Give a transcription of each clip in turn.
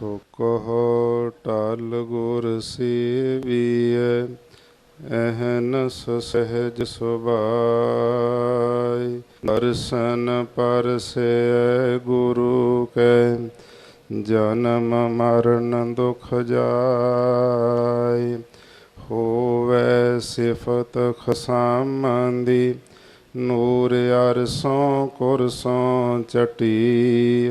ਸੋ ਕਹੋ ਟਲ ਗੁਰ ਸੇਵੀਐ ਅਹਨਸ ਸਹਿਜ ਸੁਭਾਈ ਦਰਸ਼ਨ ਪਰਸੈ ਗੁਰੂ ਕੈ, ਜਨਮ ਮਰਨ ਦੁਖ ਜਾਏ ਹੋਵੇ ਸਿਫਤ ਖਸਾਮੰਦੀ, ਨੂਰ ਅਰਸੋਂ ਕੁਰਸੋਂ ਚਟੀ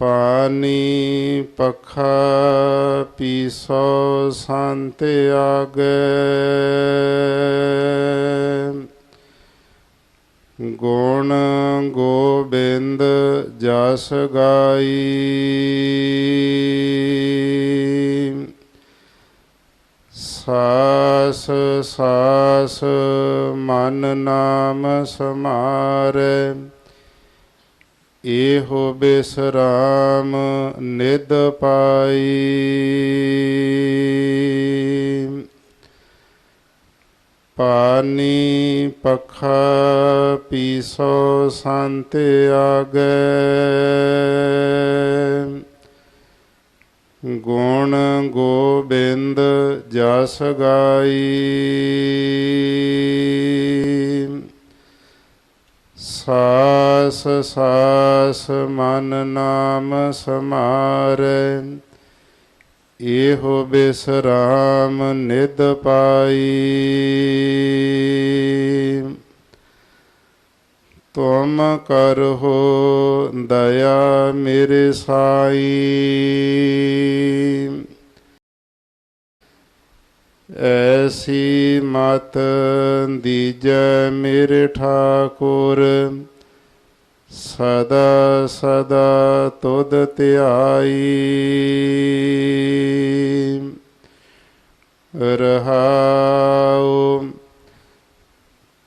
ਪਾਨੀ ਪਖਾ ਪੀਸੋ ਸੰਤ ਆਗੇ ਗੁਣ ਗੋਬਿੰਦ ਜਸ ਗਾਈ ਸਾਸ ਸਾਸ ਮਨ ਨਾਮ ਸਮਾਰੈ ਇਹੋ ਬਿਸਰਾਮ ਨਿਦ ਪਾਈ। ਪਾਨੀ ਪਖਾ ਪੀਸੋ ਸੰਤ ਆਗੇ। ਗੁਣ ਗੋਬਿੰਦ ਜਸ ਗਾਈ। ਸਾਸ ਸਾਸ ਮਨ ਨਾਮ ਸਮਾਰੈ। ਇਹੋ ਬਿਸਰਾਮ ਨਿਦ ਪਾਈ। ਤੁਮ ਕਰਹੁ ਦਇਆ ਮੇਰੇ ਸਾਈ। ਐਸੀ ਮਤ ਦੀਜੈ ਮੇਰੇ ਠਾਕੁਰ, ਸਦਾ ਸਦਾ ਤੁਧ ਧਿਆਈ। ਰਹਾਉ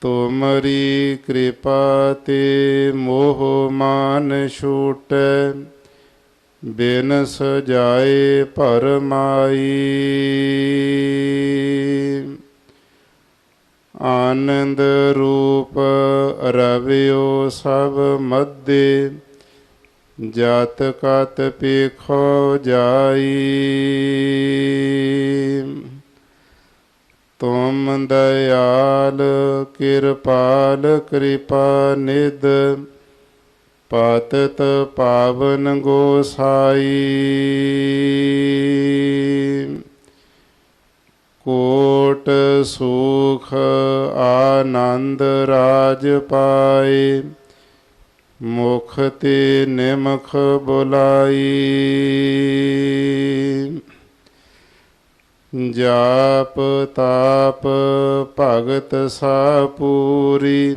ਤੁਮਰੀ ਕਿਰਪਾ ਤੇ ਮੋਹ ਮਾਨ ਛੂਟੈ ਬਿਨ ਸਜਾਏ ਭਰਮਾਈ ਆਨੰਦ ਰੂਪ ਰਵਿਓ ਸਭ ਮੱਦੇ, ਜਤ ਕਤ ਪੇਖੋ ਜਾਈ। ਤੁਮ ਦਇਆਲ ਕਿਰਪਾਲ ਕਿਰਪਾ ਨਿਧ ਪਤਤ ਪਾਵਨ ਗੋਸਾਈ। ਕੋਟ ਸੁਖ ਆਨੰਦ ਰਾਜ ਪਾਏ, ਮੁਖ ਤੇ ਨਿਮਖ ਬੁਲਾਈ। ਜਾਪ ਤਾਪ ਭਗਤ ਸਾ ਪੂਰੀ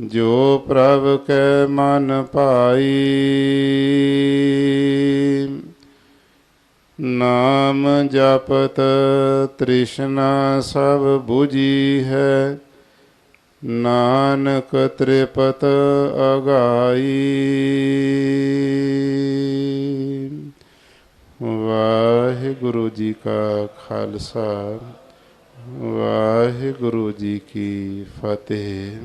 ਜੋ ਪ੍ਰਭ ਕੈ ਮਨ ਭਾਈ, ਨਾਮ ਜਪਤ ਤ੍ਰਿਸ਼ਨਾ ਸਭ 부ਜੀ ਹੈ, ਨਾਨਕ ਤ੍ਰਿਪਤ ਅਗਾਈ। ਵਾਹਿਗੁਰੂ ਜੀ ਕਾ ਖਾਲਸਾ, ਵਾਹਿਗੁਰੂ ਜੀ ਕੀ ਫਤਿਹ।